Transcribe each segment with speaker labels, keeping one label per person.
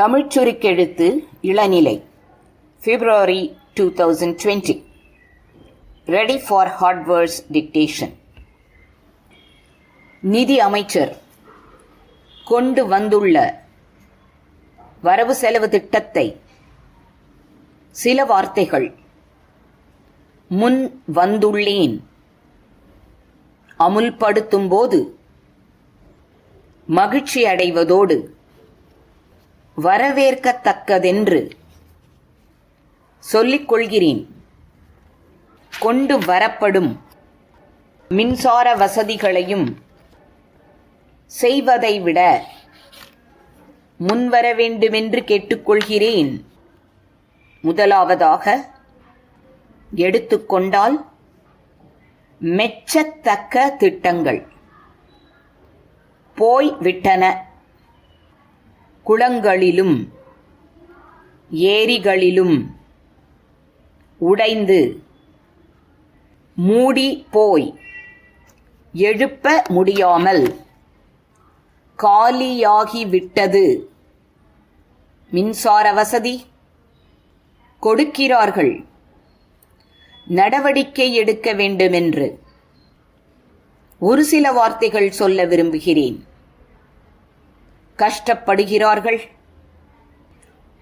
Speaker 1: தமிழ்ச் சுருக்கெழுத்து இளநிலை. February two thousand twenty ready for hardwares dictation நிதி அமைச்சர் கொண்டு வந்துள்ள வரவு செலவு திட்டத்தை சில வார்த்தைகள் முன் வந்துள்ளேன். அமுல்படுத்தும்போது மகிழ்ச்சி அடைவதோடு வரவேற்கத்தக்கதென்று சொல்லிக் கொள்கிறேன். கொண்டு வரப்படும் மின்சார வசதிகளையும் செய்வதை விட முன்வர வேண்டுமென்று கேட்டுக்கொள்கிறேன். முதலாவதாக எடுத்துக்கொண்டால் மெச்சத்தக்க திட்டங்கள். போய் விட்டன குளங்களிலும் ஏரிகளிலும் உடைந்து மூடி போய் எழுப்ப முடியாமல் காலியாகிவிட்டது. மின்சார வசதி கொடுக்கிறார்கள். நடவடிக்கை எடுக்க வேண்டுமென்று ஒரு சில வார்த்தைகள் சொல்ல விரும்புகிறேன். கஷ்டப்படுகிறார்கள்.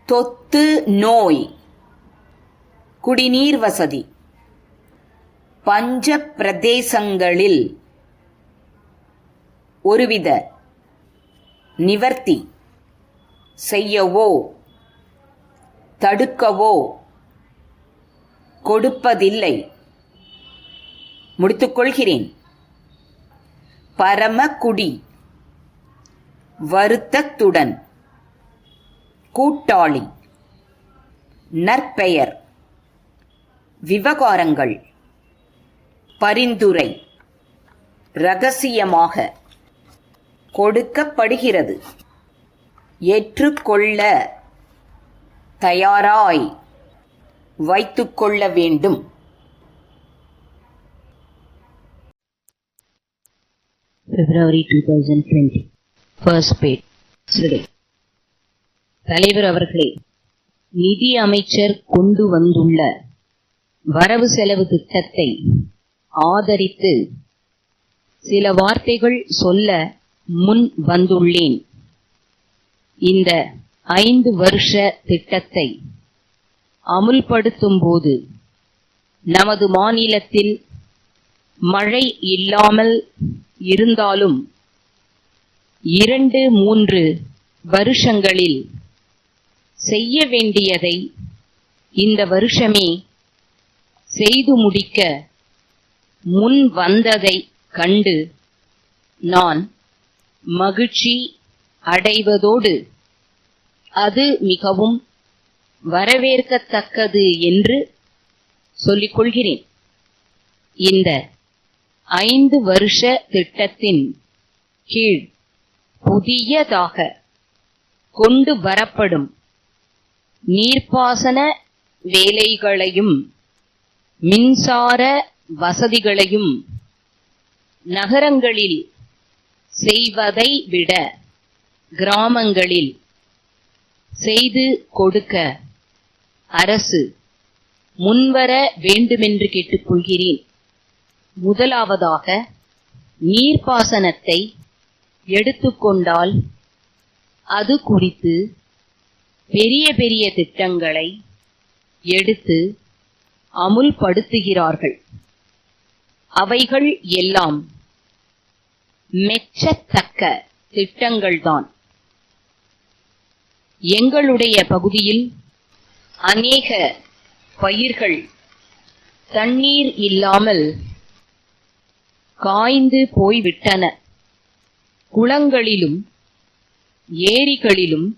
Speaker 1: தொத்து நோய். குடிநீர் வசதி. பஞ்ச பிரதேசங்களில் ஒருவித நிவர்த்தி செய்யவோ தடுக்கவோ கொடுப்பதில்லை. முடித்துக்கொள்கிறேன் பரமக்குடி வருத்தத்துடன். கூட்டாளி. நற்பெயர். விவகாரங்கள். பரிந்துரை. ரகசியமாக கொடுக்கப்படுகிறது. ஏற்றுக்கொள்ள தயாராய் வைத்துக்கொள்ள வேண்டும்.
Speaker 2: February 2020 தலைவர் அவர்களே நிதி அமைச்சர் கொண்டு வந்துள்ள வரவு செலவு திட்டத்தை ஆதரித்து சில வார்த்தைகள் சொல்ல முன் வந்துள்ளேன். இந்த ஐந்து வருஷ திட்டத்தை அமுல்படுத்தும் போது நமது மாநிலத்தில் மழை இல்லாமல் இருந்தாலும் இரண்டு மூன்று வருஷங்களில் செய்ய வேண்டியதை இந்த வருஷமே செய்து முடிக்க முன் வந்ததை கண்டு நான் மகிழ்ச்சி அடைவதோடு அது மிகவும் வரவேற்கத்தக்கது என்று சொல்லிக் கொள்கிறேன். இந்த ஐந்து வருஷ திட்டத்தின் கீழ் புதியதாக கொண்டு வரப்படும் நீர்ப்பாசன வேலைகளையும் மின்சார வசதிகளையும் நகரங்களில் செய்வதை விட கிராமங்களில் செய்து கொடுக்க அரசு முன்வர வேண்டுமென்று கேட்டுக்கொள்கிறேன். முதலாவதாக நீர்ப்பாசனத்தை எடுத்துக்கொண்டால் அது குறித்து பெரிய பெரிய திட்டங்களை எடுத்து அமுல்படுத்துகிறார்கள். அவைகள் எல்லாம் மெச்சத்தக்க திட்டங்கள்தான். எங்களுடைய பகுதியில் அநேக பயிர்கள் தண்ணீர் இல்லாமல் காய்ந்து போய்விட்டன. குளங்களிலும் ஏரிகளிலும்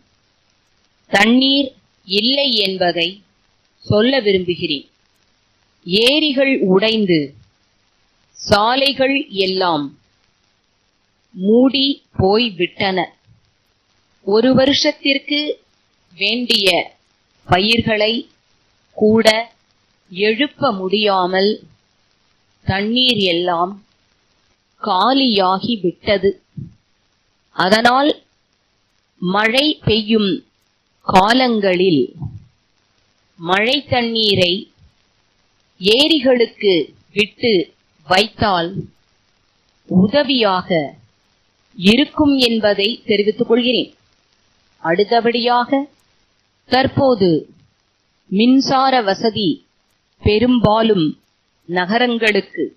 Speaker 2: தண்ணீர் இல்லை என்பதை சொல்ல விரும்புகிறேன். ஏரிகள் உடைந்து சாலைகள் எல்லாம் மூடி போய்விட்டன. ஒரு வருஷத்திற்கு வேண்டிய பயிர்களை கூட எழுப்ப முடியாமல் தண்ணீர் எல்லாம் காலியாகிவிட்டது அதனால் மழை பெய்யும் காலங்களில் மழை தண்ணீரை ஏரிகளுக்கு விட்டு வைத்தால் உதவியாக இருக்கும் என்பதை தெரிவித்துக் கொள்கிறேன். அடுத்தபடியாக தற்போது மின்சார வசதி பெரும்பாலும் நகரங்களுக்கு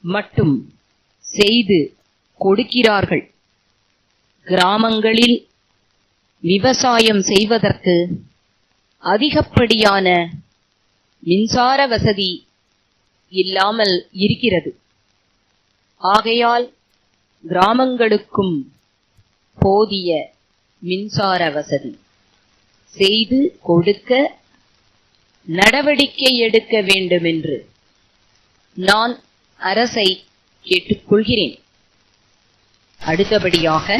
Speaker 2: மட்டும் செய்து கொடுக்கிறார்கள். கிராமங்களில் விவசாயம் செய்வதற்கு அதிகப்படியான மின்சார வசதி இல்லாமல் இருக்கிறது. ஆகையால் கிராமங்களுக்கும் போதிய மின்சார வசதி செய்து கொடுக்க நடவடிக்கை எடுக்க வேண்டும் என்று நான் அரசை கேட்டுக்கொள்கிறேன். அடுத்தபடியாக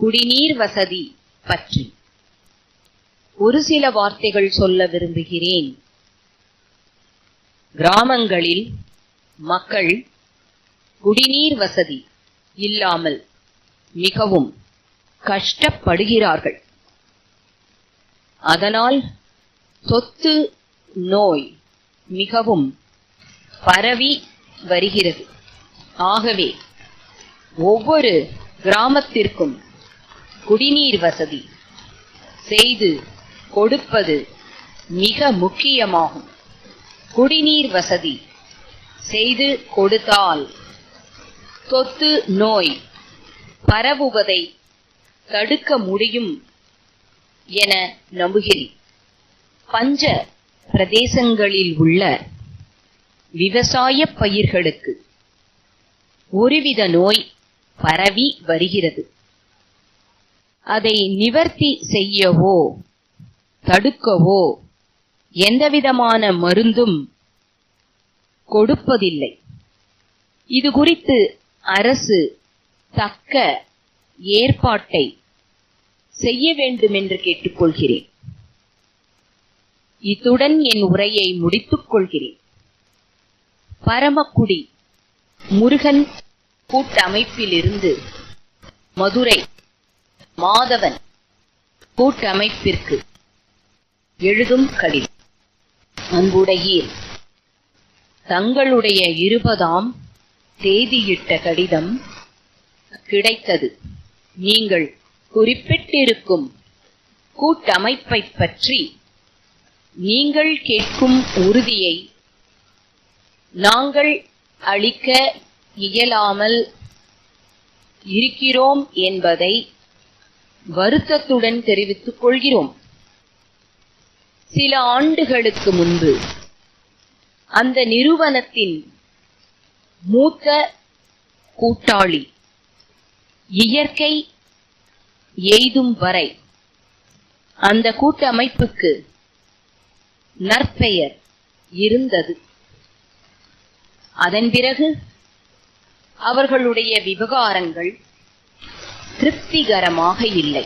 Speaker 2: குடிநீர் வசதி பற்றி. ஒரு சில வார்த்தைகள் சொல்ல விரும்புகிறேன். கிராமங்களில் மக்கள் குடிநீர் வசதி இல்லாமல் மிகவும் கஷ்டப்படுகிறார்கள். அதனால் சொத்து நோய் மிகவும் பரவி வருகிறது. ஆகவே ஒவ்வொரு கிராமத்திற்கும் குடிநீர் வசதி. செய்து கொடுப்பது மிக முக்கியமாகும். குடிநீர் வசதி. செய்து கொடுத்தால் தொத்து நோய் பரவுவதை தடுக்க முடியும் என நம்புகிறேன். பஞ்ச பிரதேசங்களில் உள்ள விவசாய பயிர்களுக்கு ஒருவித நோய் பரவி வருகிறது. அதை நிவர்த்தி செய்யவோ தடுக்கவோ எந்தவிதமான மருந்தும் கொடுப்பதில்லை. இது குறித்து அரசு தக்க ஏற்பாட்டை செய்ய வேண்டும் என்று கேட்டுக்கொள்கிறேன். இத்துடன் என் உரையை முடித்துக் கொள்கிறேன். பரமக்குடி முருகன் கூட்டமைப்பிலிருந்து மதுரை மாதவன். கூட்டமைப்பிற்கு எழுதும் கடிதம். அன்புடையீர் தங்களுடைய இருபதாம் தேதியிட்ட கடிதம் கிடைத்தது. நீங்கள் குறிப்பிட்டிருக்கும் கூட்டமைப்பைப் பற்றி நீங்கள் கேட்கும் உறுதியை நாங்கள் அளிக்க இயலாமல் இருக்கிறோம் என்பதை வருத்தத்துடன் தெரிவித்துக் கொள்கிறோம். சில ஆண்டுகளுக்கு முன்பு அந்த நிறுவனத்தின் மூத்த கூட்டாளி இயற்கை எய்தும் வரை அந்த கூட்டமைப்புக்கு நற்பெயர் இருந்தது. அதன் பிறகு அவர்களுடைய விவகாரங்கள் திருப்திகரமாக இல்லை.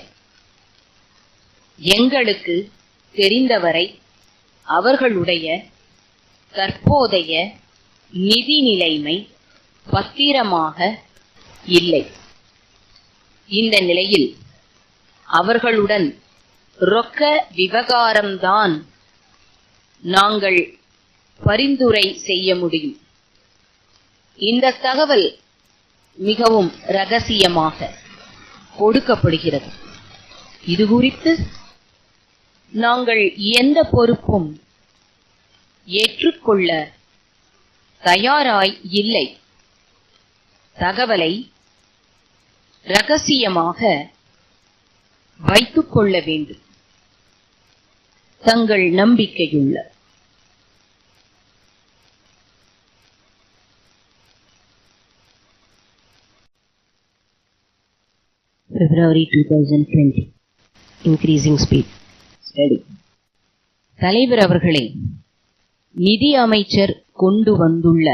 Speaker 2: எங்களுக்கு தெரிந்தவரை அவர்களுடைய தற்போதைய நிதி நிலைமை பத்திரமாக இல்லை. இந்த நிலையில் அவர்களுடன் ரொக்க விவகாரம்தான் நாங்கள் பரிந்துரை செய்ய முடியும். இந்த தகவல் மிகவும் ரகசியமாக கொடுக்கப்படுகிறது. இது குறித்து நாங்கள் எந்த பொறுப்பும் ஏற்றுக்கொள்ள தயாராய் இல்லை. தகவலை ரகசியமாக வைத்துக்கொள்ள வேண்டும். தங்கள் நம்பிக்கையுள்ள February 2020 Increasing Speed. Steady. தலைவர் அவர்களே நிதி அமைச்சர் கொண்டு வந்துள்ள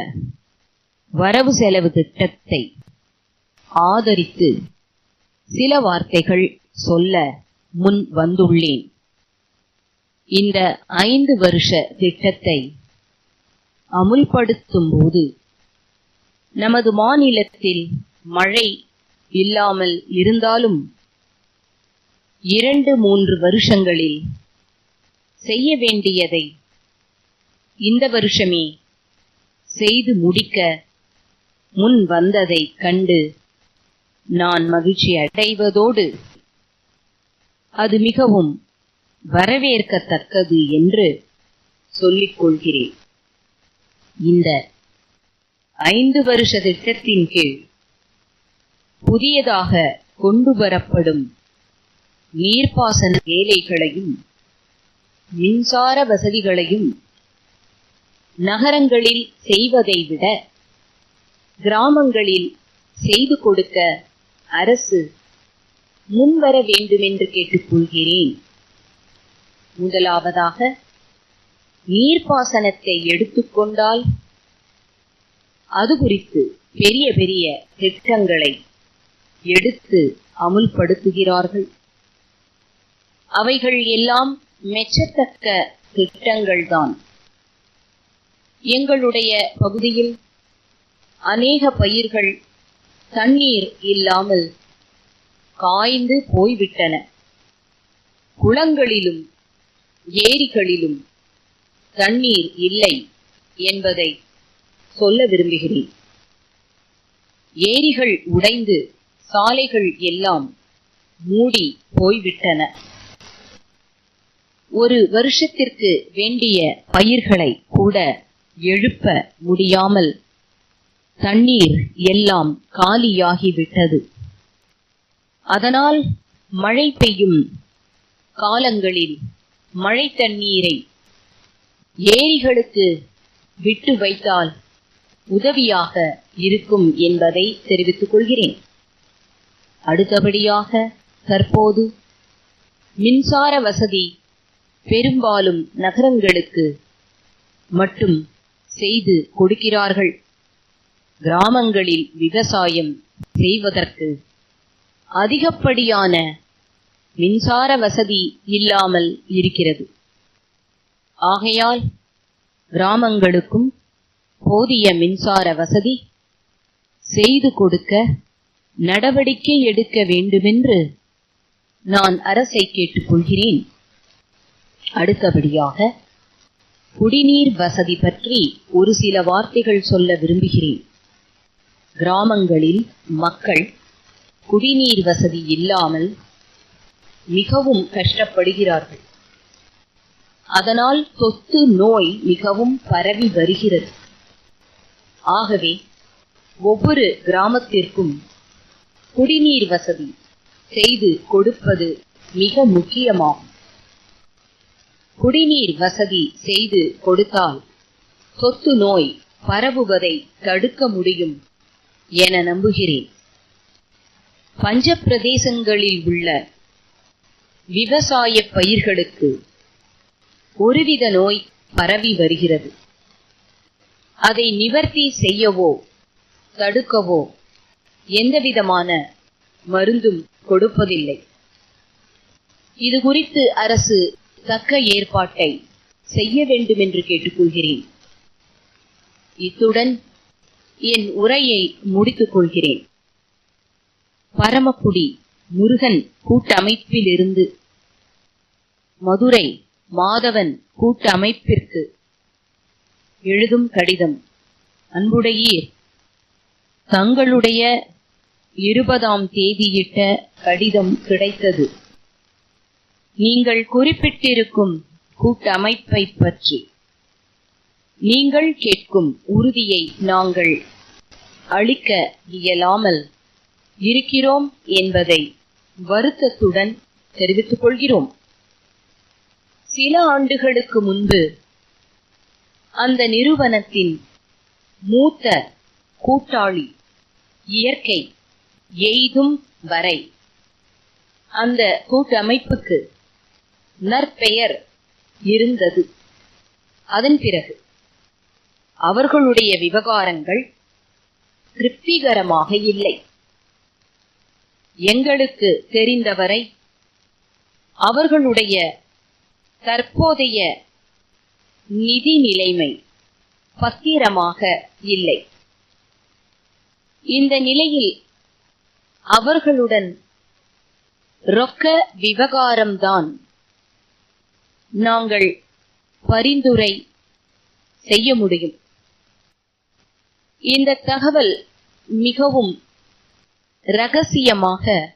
Speaker 2: வரவு செலவு திட்டத்தை ஆதரித்து சில வார்த்தைகள் சொல்ல முன் வந்துள்ளேன். இந்த ஐந்து வருஷ திட்டத்தை அமுல்படுத்தும் போது நமது மாநிலத்தில் மழை இல்லாமல் இருந்தாலும் இரண்டு மூன்று வருஷங்களில் செய்ய வேண்டியதை இந்த வருஷமே செய்து முடிக்க முன் வந்ததை கண்டு நான் மகிழ்ச்சி அடைவதோடு அது மிகவும் வரவேற்கத்தக்கது என்று சொல்லிக் கொள்கிறேன். இந்த ஐந்து வருஷ திட்டத்தின் கீழ் புதியதாக கொண்டு வரப்படும் நீர்ப்பாசன வேலைகளையும் மின்சார வசதிகளையும் நகரங்களில் செய்வதை விட கிராமங்களில் செய்து கொடுக்க அரசு முன்வர வேண்டுமென்று கேட்டுக்கொள்கிறேன். முதலாவதாக நீர்ப்பாசனத்தை எடுத்துக்கொண்டால் அது குறித்து பெரிய பெரிய திட்டங்களை எடுத்து அமுல்படுத்துகிறார்கள். அவைகள் எல்லாம் மெச்சத்தக்க திட்டங்கள்தான். எங்களுடைய பகுதியில் அநேக பயிர்கள் தண்ணீர் இல்லாமல் காய்ந்து போய்விட்டன. குளங்களிலும் ஏரிகளிலும் தண்ணீர் இல்லை என்பதை சொல்ல விரும்புகிறேன். ஏரிகள் உடைந்து சாலைகள் எல்லாம் மூடி போய்விட்டன. ஒரு வருஷத்திற்கு வேண்டிய பயிர்களை கூட எழுப்ப முடியாமல் தண்ணீர் எல்லாம் காலியாகிவிட்டது. அதனால் மழை பெய்யும் காலங்களில் மழை தண்ணீரை ஏரிகளுக்கு விட்டு வைத்தால் உதவியாக இருக்கும் என்பதை தெரிவித்துக் கொள்கிறேன். அடுத்தபடியாக தற்போது மின்சார வசதி பெரும்பாலும் நகரங்களுக்கு மட்டும் செய்து கொடுக்கிறார்கள். கிராமங்களில் விவசாயம் செய்வதற்கு அதிகப்படியான மின்சார வசதி இல்லாமல் இருக்கிறது. ஆகையால் கிராமங்களுக்கும் போதிய மின்சார வசதி செய்து கொடுக்க நடவடிக்கை எடுக்க வேண்டுமென்று நான் அரசை கேட்டுக்கொள்கிறேன். அடுத்தபடியாக குடிநீர் வசதி பற்றி ஒரு சில வார்த்தைகள் சொல்ல விரும்புகிறேன். கிராமங்களில் மக்கள் குடிநீர் வசதி இல்லாமல் மிகவும் கஷ்டப்படுகிறார்கள். அதனால் தொத்து நோய் மிகவும் பரவி வருகிறது. ஆகவே ஒவ்வொரு கிராமத்திற்கும் குடிநீர் வசதி செய்து கொடுப்பது மிக முக்கியமாகும். குடிநீர் வசதி செய்து கொடுத்தால் தொத்து நோய் பரவுவதை தடுக்க முடியும் என நம்புகிறேன். பஞ்ச பிரதேசங்களில் உள்ள விவசாய பயிர்களுக்கு ஒருவித நோய் பரவி வருகிறது. அதை நிவர்த்தி செய்யவோ தடுக்கவோ எந்தவிதமான மருந்தும் கொடுப்பதில்லை. இது குறித்து அரசு தக்க ஏற்பாட்டை செய்ய வேண்டும் என்று கேட்டுக்கொள்கிறேன். இத்துடன் என் உரையை முடித்துக் கொள்கிறேன். பரமக்குடி முருகன் கூட்டமைப்பிலிருந்து மதுரை மாதவன் கூட்டமைப்பிற்கு எழுதும் கடிதம். அன்புடையீர் தங்களுடைய இருபதாம் தேதியிட்ட கடிதம் கிடைத்தது. நீங்கள் குறிப்பிட்டிருக்கும் கூட்டமைப்பை பற்றி நீங்கள் கேட்கும் உறுதியை நாங்கள் அளிக்க இயலாமல் இருக்கிறோம் என்பதை வருத்தத்துடன் தெரிவித்துக் கொள்கிறோம். சில ஆண்டுகளுக்கு முன்பு அந்த நிறுவனத்தின் மூத்த கூட்டாளி இயற்கை எய்தும் வரை. அந்த கூட்டமைப்புக்கு நற்பெயர் இருந்தது. அதன் பிறகு அவர்களுடைய விவகாரங்கள் திருப்திகரமாக இல்லை. எங்களுக்கு தெரிந்தவரை அவர்களுடைய தற்போதைய நிதி நிலைமை பத்திரமாக இல்லை. இந்த நிலையில் அவர்களுடன் ரொக்க விவகாரம்தான். நாங்கள் பரிந்துரை செய்ய முடியும். இந்த தகவல் மிகவும் ரகசியமாக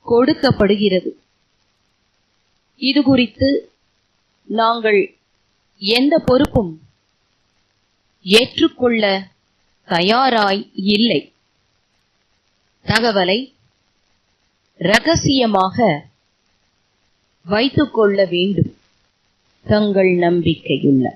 Speaker 2: கொடுக்கப்படுகிறது. இது குறித்து நாங்கள் எந்த பொறுப்பும் ஏற்றுக்கொள்ள தயாராய் இல்லை. தகவலை ரகசியமாக வைத்துக்கொள்ள வேண்டும். தங்கள் நம்பிக்கையுள்ள